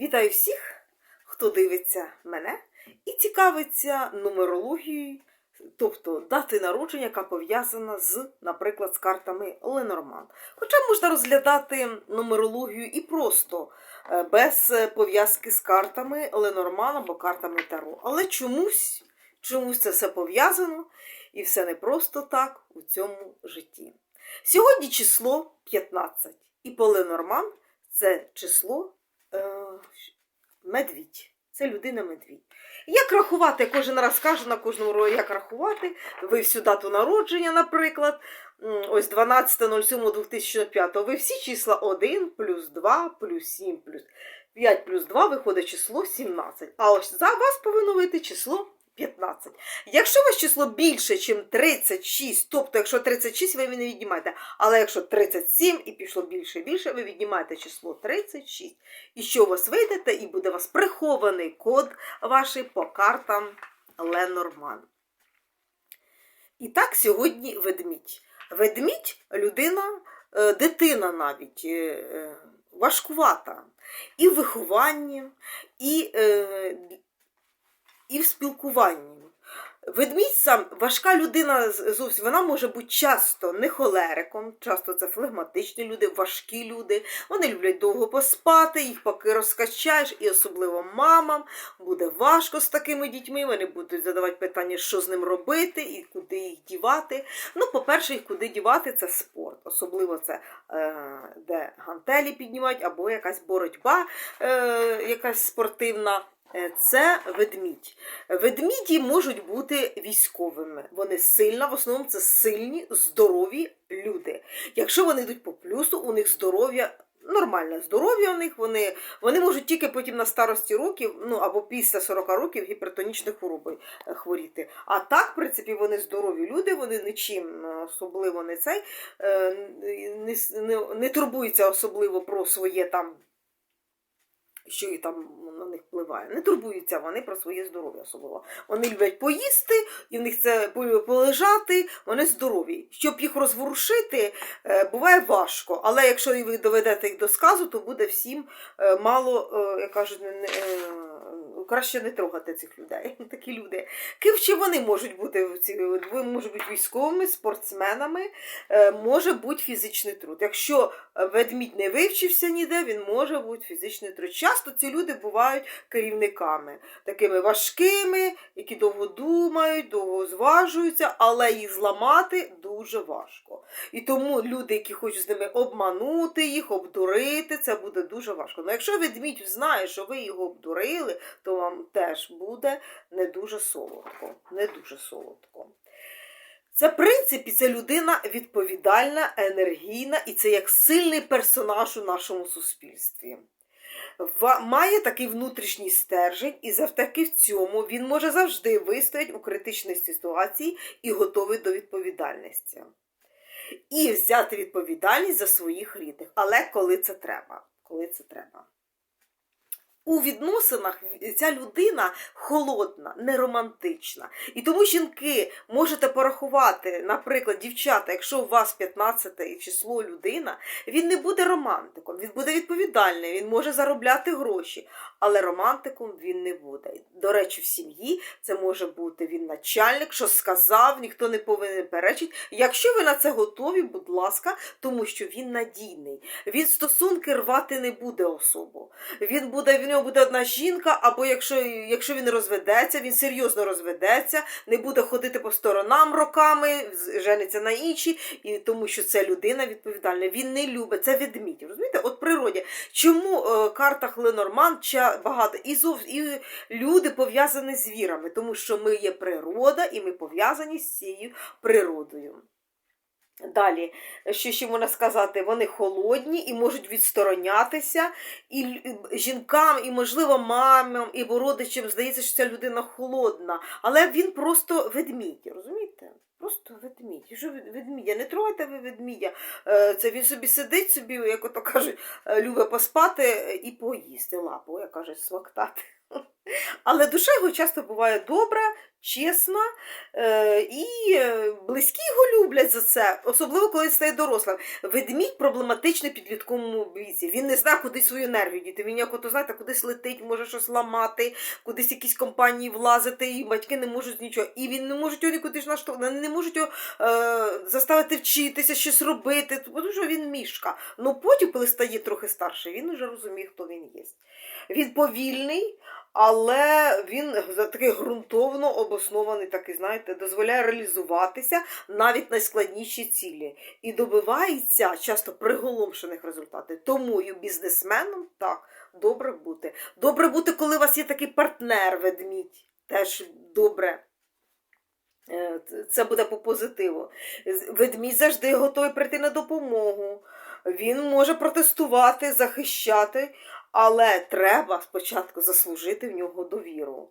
Вітаю всіх, хто дивиться мене і цікавиться нумерологією, тобто дати народження, яка пов'язана з, наприклад, з картами Ленорман. Хоча можна розглядати нумерологію і просто е, без пов'язки з картами Ленорман або картами Таро. Але чомусь, чомусь це все пов'язано і все не просто так у цьому житті. Сьогодні число 15, і по Ленорман це число е, медвідь. Це людина медвідь. Як рахувати, кожен раз кажу на кожному році, як рахувати, ви всю дату народження, наприклад, ось 12.07.2005, ви всі числа 1, плюс 2, плюс 7, плюс 5, плюс 2 виходить число 17. А ось за вас повинно вийти число 15. Якщо у вас число більше, ніж 36, тобто якщо 36, ви не віднімаєте, але якщо 37 і пішло більше і більше, ви віднімаєте число 36. І що у вас вийдете, і буде у вас прихований код ваш по картам Ленорман. І так сьогодні ведмідь. Ведмідь людина, е, дитина навіть е, е, важкувата. І в вихованні, і, і в спілкуванні. Ведмідь сам важка людина зовсім, вона може бути часто не холериком, часто це флегматичні люди, важкі люди. Вони люблять довго поспати, їх поки розкачаєш, і особливо мамам буде важко з такими дітьми. Вони будуть задавати питання, що з ним робити і куди їх дівати. Ну, по-перше, їх куди дівати це спорт. Особливо це е, де гантелі піднімають, або якась боротьба, е, якась спортивна. Е, Це ведмідь. Ведміді можуть бути військовими. Вони сильна, в основному це сильні, здорові люди. Якщо вони йдуть по плюсу, у них здоров'я. Нормальне здоров'я у них, вони, вони можуть тільки потім на старості років, ну або після 40 років гіпертонічною хворобою е, хворіти. А так, в принципі, вони здорові люди, вони нічим е, особливо не цей не, не, не турбуються особливо про своє там що і там на них впливає. Не турбуються вони про своє здоров'я особливо. Вони люблять поїсти, і в них це полежати, вони здорові. Щоб їх розворушити, е, буває важко. Але якщо ви доведете їх до сказу, то буде всім е, мало, е, як кажуть, краще не трогати цих людей. Такі люди. Ким вони можуть бути? ці- можуть бути військовими, спортсменами, е, може бути фізичний труд. Якщо ведмідь не вивчився ніде, він може бути фізичний труд. Часто ці люди бувають керівниками, такими важкими, які довго думають, довго зважуються, але їх зламати дуже важко. І тому люди, які хочуть з ними обманути їх, обдурити, це буде дуже важко. Ну якщо ведмідь знає, що ви його обдурили, то вам теж буде не дуже солодко. Не дуже солодко. Це, в принципі, це людина відповідальна, енергійна, і це як сильний персонаж у нашому суспільстві. Має такий внутрішній стержень, і завдяки в цьому він може завжди вистояти у критичній ситуації і готовий до відповідальності. І взяти відповідальність за своїх рідних. Але коли це треба. Коли це треба. У відносинах ця людина холодна, неромантична. І тому жінки можете порахувати, наприклад, дівчата, якщо у вас 15 число людина, він не буде романтиком, він буде відповідальний, він може заробляти гроші, але романтиком він не буде. До речі, в сім'ї це може бути він начальник, що сказав, ніхто не повинен перечити. Якщо ви на це готові, будь ласка, тому що він надійний. Він стосунки рвати не буде особу. Він буде, в нього буде одна жінка, або якщо, якщо він розведеться, він серйозно розведеться, не буде ходити по сторонам роками, жениться на інші, і тому що це людина відповідальна. Він не любить, це ведмідь. Розумієте? От природі. Чому е, картах Ленорман багато? І, зов, і люди пов'язані з вірами, тому що ми є природа, і ми пов'язані з цією природою. Далі, що ще можна сказати, вони холодні і можуть відсторонятися, і жінкам, і, можливо, мамам, і родичам здається, що ця людина холодна, але він просто ведмідь, розумієте? Просто ведмідь. Що ведмідя? Не трогайте ви ведмідя. Е, Це він собі сидить, собі, як ото кажуть, е, любить поспати і поїсти лапу, як кажуть, смоктати. Але душа його часто буває добра, чесна, е, і е, близькі його люблять за це, особливо коли стає дорослим. Ведмідь проблематичний підлітковому віці. Він не знає, куди свою енергію діти. Він як ото, знаєте, кудись летить, може щось ламати, кудись якісь компанії влазити, і батьки не можуть нічого. І він не можуть його нікуди ж наштовхнути, не можуть його е, заставити вчитися, щось робити, тому що він мішка. Ну потім, коли стає трохи старший, він вже розуміє, хто він є. Він повільний, але він такий ґрунтовно обоснований, такий, знаєте, дозволяє реалізуватися навіть найскладніші цілі. І добивається часто приголомшених результатів. Тому і бізнесменом так добре бути. Добре бути, коли у вас є такий партнер ведмідь. Теж добре. Е, Це буде по позитиву. Ведмідь завжди готовий прийти на допомогу. Він може протестувати, захищати, але треба спочатку заслужити в нього довіру.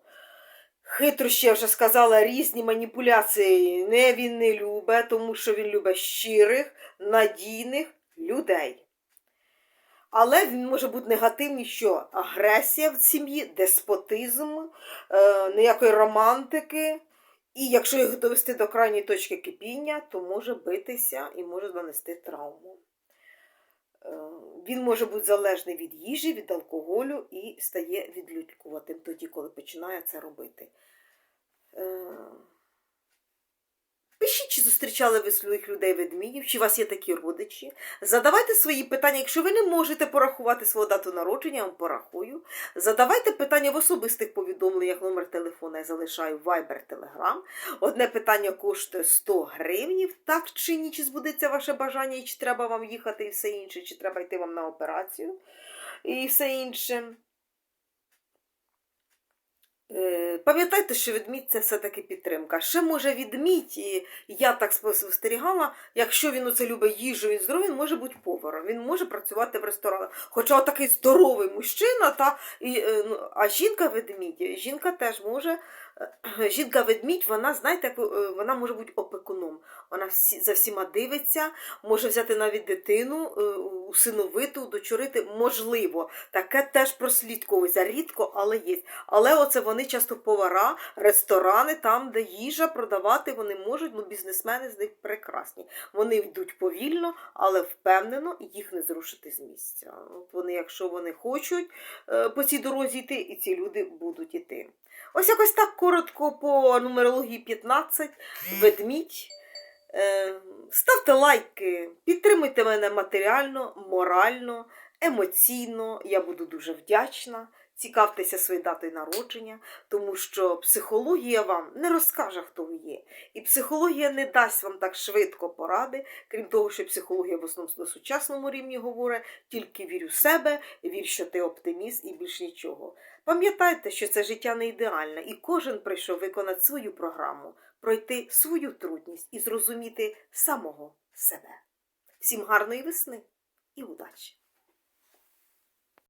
Хитрощі, я вже сказала, різні маніпуляції не він не любить, тому що він любить щирих, надійних людей. Але він може бути негативний, що агресія в сім'ї, деспотизм, е, ніякої романтики. І якщо його довести до крайньої точки кипіння, то може битися і може нанести травму. Е, Він може бути залежний від їжі, від алкоголю і стає відлюдькуватим тоді, коли починає це робити. Чи зустрічали ви своїх людей ведмідів, чи у вас є такі родичі. Задавайте свої питання. Якщо ви не можете порахувати свою дату народження, я вам порахую. Задавайте питання в особистих повідомленнях, номер телефона я залишаю Viber, Telegram. Одне питання коштує 100 гривнів. Так чи ні, чи збудеться ваше бажання, і чи треба вам їхати і все інше, чи треба йти вам на операцію і все інше. Е, Пам'ятайте, що відмідь це все-таки підтримка. Ще може відмідь, і я так спостерігала, якщо він оце любить їжу, він здоровий, він може бути поваром, він може працювати в ресторанах. Хоча такий здоровий мужчина, та, і, е, ну, а жінка ведмідь, жінка теж може. Е, Жінка ведмідь, вона, знаєте, е, вона може бути опекуном. Вона за всіма дивиться, може взяти навіть дитину, е, усиновити, удочерити. Можливо, таке теж прослідковується. Рідко, але є. Але оце вони часто повара, ресторани, там, де їжа продавати вони можуть, ну бізнесмени з них прекрасні. Вони йдуть повільно, але впевнено їх не зрушити з місця. От вони, якщо вони хочуть по цій дорозі йти, і ці люди будуть йти. Ось якось так коротко по нумерології 15, ведмідь. Е, Ставте лайки, підтримуйте мене матеріально, морально, емоційно. Я буду дуже вдячна. Цікавтеся своєю датою народження, тому що психологія вам не розкаже, хто ви є. І психологія не дасть вам так швидко поради, крім того, що психологія в основному на сучасному рівні говорить, тільки вір у себе, вір, що ти оптиміст і більш нічого. Пам'ятайте, що це життя не ідеальне, і кожен прийшов виконати свою програму, пройти свою трудність і зрозуміти самого себе. Всім гарної весни і удачі!